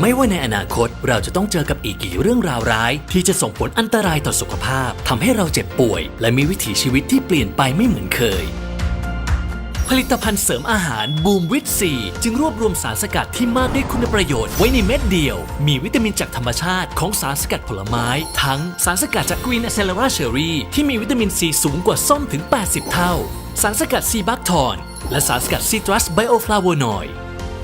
ไม่ว่าในอนาคตเราจะต้องเจอกับอีกกี่เรื่องราวร้าย ที่จะส่งผลอันตรายต่อสุขภาพทำให้เราเจ็บป่วย และมีวิถีชีวิตที่เปลี่ยนไปไม่เหมือนเคย ผลิตภัณฑ์เสริมอาหารบูมวิตซีจึงรวบรวมสารสกัดที่มากด้วยคุณประโยชน์ไว้ในเม็ดเดียว มีวิตามินจากธรรมชาติของสารสกัดผลไม้ ทั้งสารสกัดจากกรีน a เซล r a เชอรี่ที่มีวิตามินซีสูงกว่าส้มถึง 80 เท่า สารสกัดซีบัคทอนและสารสกัดซิตรัสไบโอฟลาโวนอยด์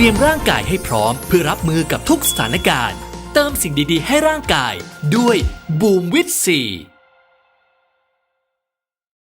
รียมร่างกายให้พร้อม เพื่อรับมือกับทุกสถานการณ์ เติมสิ่งดีๆ ให้ร่างกายด้วยบูมวิตซี